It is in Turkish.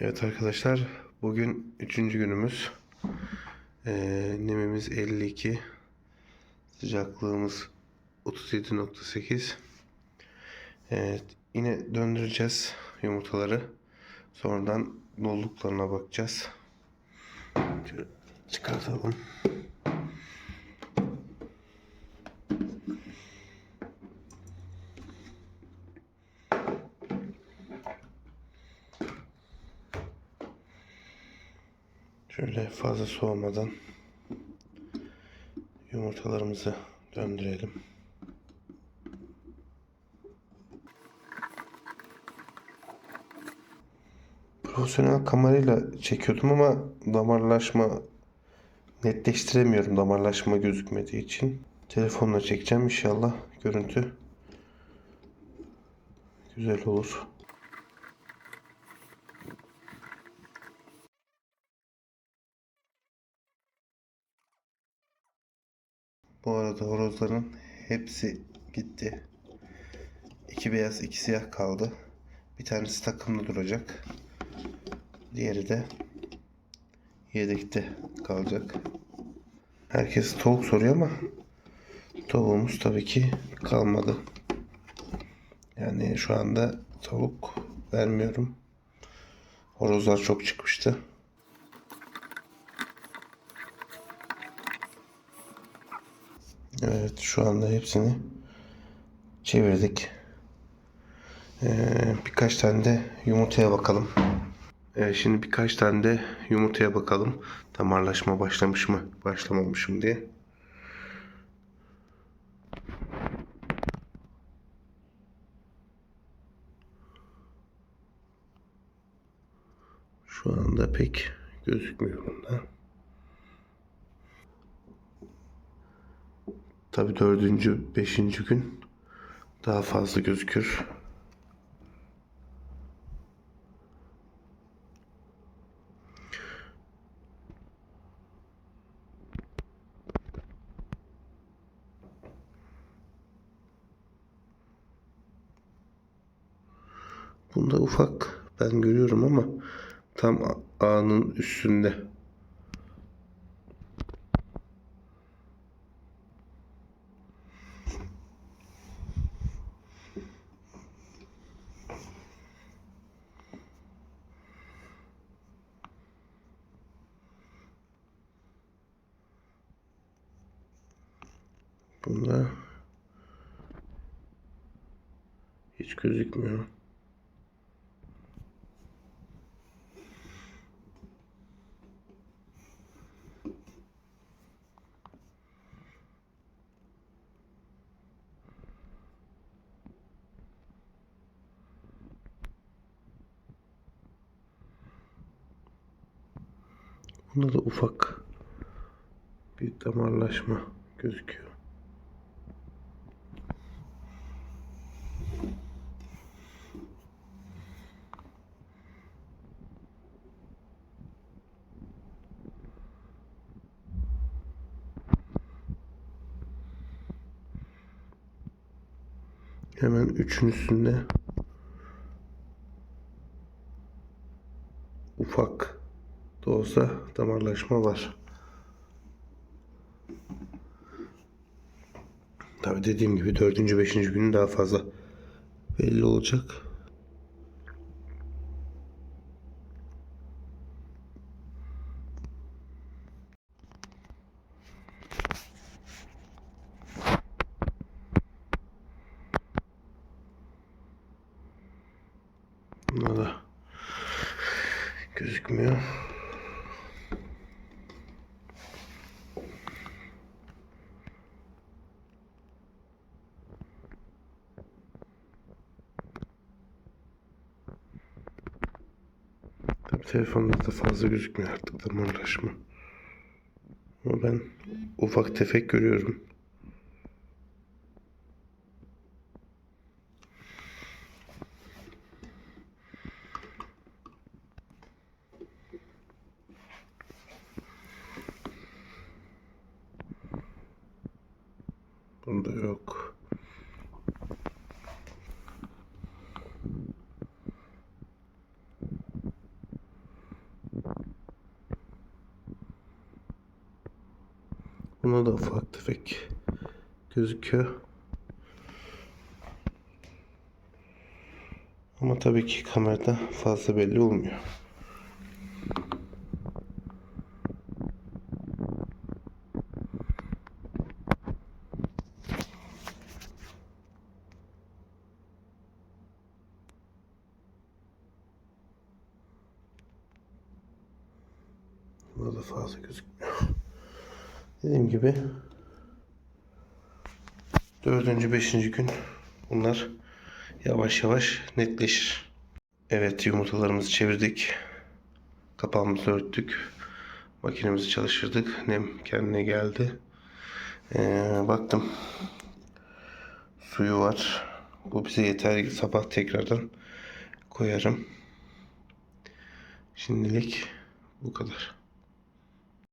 Evet arkadaşlar bugün üçüncü günümüz. Ee, nemimiz 52. Sıcaklığımız 37.8. Evet yine döndüreceğiz yumurtaları. Sonradan doluluklarına bakacağız. Şöyle çıkartalım. Şöyle fazla soğumadan yumurtalarımızı döndürelim. Profesyonel kamerayla çekiyordum ama damarlaşma netleştiremiyorum damarlaşma gözükmediği için. Telefonla çekeceğim inşallah görüntü güzel olur. Bu arada horozların hepsi gitti. İki beyaz, iki siyah kaldı. Bir tanesi takımlı duracak. Diğeri de yedekte kalacak. Herkes tavuk soruyor ama tavuğumuz tabii ki kalmadı. Yani şu anda tavuk vermiyorum. Horozlar çok çıkmıştı. Evet şu anda hepsini çevirdik. Ee, birkaç tane de yumurtaya bakalım. Ee, şimdi birkaç tane de yumurtaya bakalım. Damarlaşma başlamış mı başlamamış mı diye. Şu anda pek gözükmüyor bunda. Tabi dördüncü, beşinci gün daha fazla gözükür. Bunda ufak ben görüyorum ama tam ağının üstünde. Bunda hiç gözükmüyor. Bunda da ufak bir damarlaşma gözüküyor. Hemen üçün üstünde ufak da olsa damarlaşma var. Tabi dediğim gibi dördüncü, beşinci günü daha fazla belli olacak. Bunda da gözükmüyor. Tabii telefonda da fazla gözükmüyor artık damarlaşma. Ama ben ufak tefek görüyorum. Burada yok. Buna da ufak tefek gözüküyor. Ama tabii ki kamerada fazla belli olmuyor. Burada fazla gözükmüyor. Dediğim gibi dördüncü, beşinci gün bunlar yavaş yavaş netleşir. Evet yumurtalarımızı çevirdik. Kapağımızı örttük. Makinemizi çalıştırdık. Nem kendine geldi. Ee, baktım. Suyu var. Bu bize yeter. Sabah tekrardan koyarım. Şimdilik bu kadar.